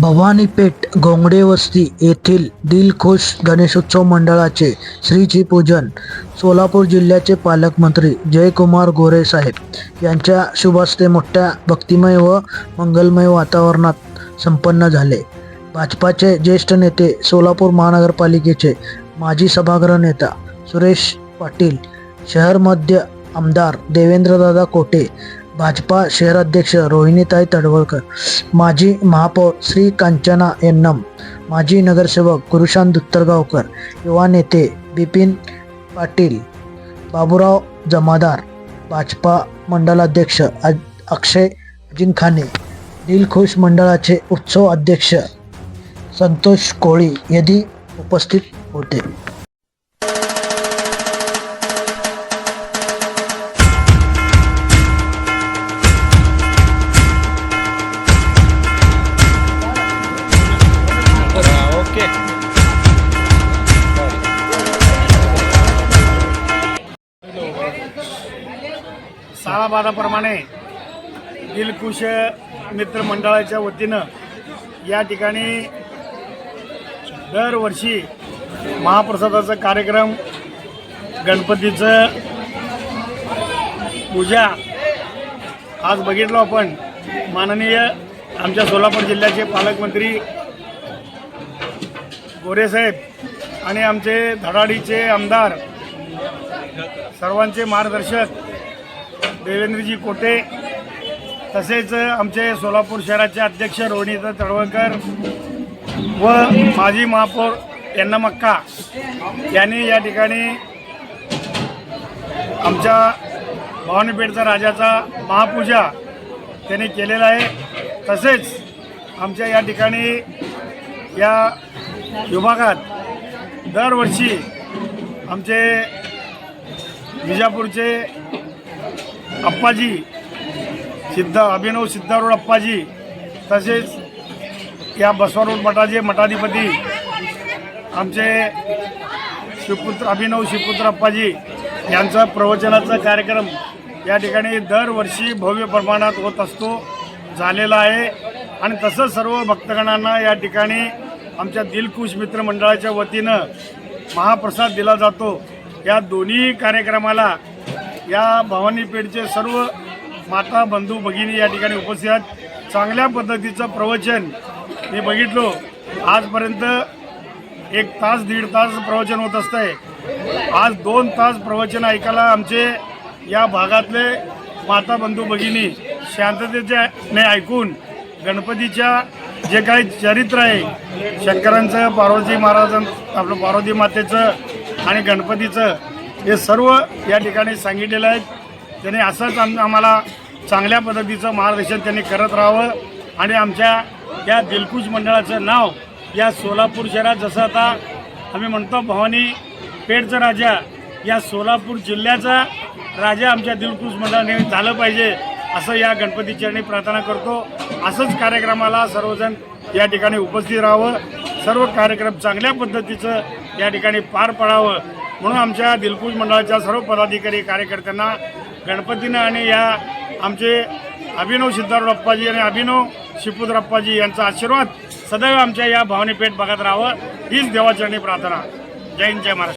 भवानीपेठ घोंगडे वस्ती येथील दिलखुश गणेशोत्सव मंडळाचे श्रीची पूजन सोलापूर जिल्ह्याचे पालकमंत्री जयकुमार गोरे साहेब यांच्या शुभास्ते मोठ्या भक्तिमय व मंगलमय वातावरणात संपन्न झाले. भाजपाचे ज्येष्ठ नेते सोलापूर महानगरपालिकेचे माजी सभागृह नेता सुरेश पाटील शहर मध्य आमदार देवेंद्रदादा कोटे भाजपा शहराध्यक्ष रोहिणीताई तडवळकर माजी महापौर श्री कांचना यन्नम माजी नगरसेवक गुरुशांत दुत्तरगावकर युवा नेते बिपिन पाटील बाबूराव जमादार भाजपा मंडलाध्यक्ष अक्षय जिंखाने दिलखुश मंडळाचे उत्सव अध्यक्ष संतोष कोळी यदी उपस्थित होते. साळाबादाप्रमाणे दिलकुश मित्र मंडळाच्या वतीनं या ठिकाणी दरवर्षी महाप्रसादाचा कार्यक्रम गणपतीचं पूजा आज बघितलो आपण. माननीय आमच्या सोलापूर जिल्ह्याचे पालकमंत्री गोरेसाहेब आणि आमचे धडाडीचे आमदार सर्वांचे मार्गदर्शक देवेंद्रजी कोटे तसेच आमचे सोलापूर शहराचे अध्यक्ष रोहिणीता तळवळकर व माजी महापौर यांना मक्का यांनी या ठिकाणी आमच्या भवानीपेठचा राजाचा महापूजा त्यांनी केलेला आहे. तसेच आमच्या या ठिकाणी या विभागात दरवर्षी आमचे विजापूरचे अप्पाजी सिद्ध अभिनव सिद्धारूढ अप्पाजी तसेच या बसवारूढ मठाचे मठाधिपती आमचे शिवपुत्र अभिनव शिवपुत्र अप्पाजी यांचा प्रवचनाचा कार्यक्रम या ठिकाणी दरवर्षी भव्य प्रमाणात होत असतो झालेला आहे. आणि तसंच सर्व भक्तगणांना या ठिकाणी आमच्या दिलखुश मित्रमंडळाच्या वतीनं महाप्रसाद दिला जातो. या दोन्ही कार्यक्रमाला या भवानीपेठचे सर्व माता बंधू भगिनी या ठिकाणी उपस्थित आहेत. चांगल्या पद्धतीचं प्रवचन मी बघितलो. आजपर्यंत एक तास दीड तास प्रवचन होत असतंय. आज दोन तास प्रवचन ऐकायला आमचे या भागातले माता बंधू भगिनी शांततेने ऐकून गणपतीच्या जे काही चरित्र आहे शंकरांचं पार्वती महाराजां आपलं पार्वती मातेचं आणि गणपतीचं हे सर्व या ठिकाणी सांगितलेलं आहे. त्यांनी असंच आम आम्हाला चांगल्या पद्धतीचं मार्गदर्शन त्यांनी करत राहावं. आणि आमच्या या दिलकुश मंडळाचं नाव या सोलापूर शहरात जसं आता आम्ही म्हणतो भवानी पेठचा राजा या सोलापूर जिल्ह्याचा राजा आमच्या दिलकुश मंडळाने झालं पाहिजे. असं या गणपती चरणी प्रार्थना करतो. असंच कार्यक्रमाला सर्वजण या ठिकाणी उपस्थित राहावं. सर्व कार्यक्रम चांगल्या पद्धतीचं या ठिकाणी पार पडावं. म्हणून आमच्या दिलखुश मंडळाच्या सर्व पदाधिकारी कार्यकर्त्यांना गणपतीनं आणि या आमचे अभिनव सिद्धारूढ अप्पाजी आणि अभिनव शिपुत्र यांचा आशीर्वाद सदैव आमच्या या भावनेपेठ भागात राहावं. हीच देवाचरणी प्रार्थना. जय हिंद जय महाराष्ट्र.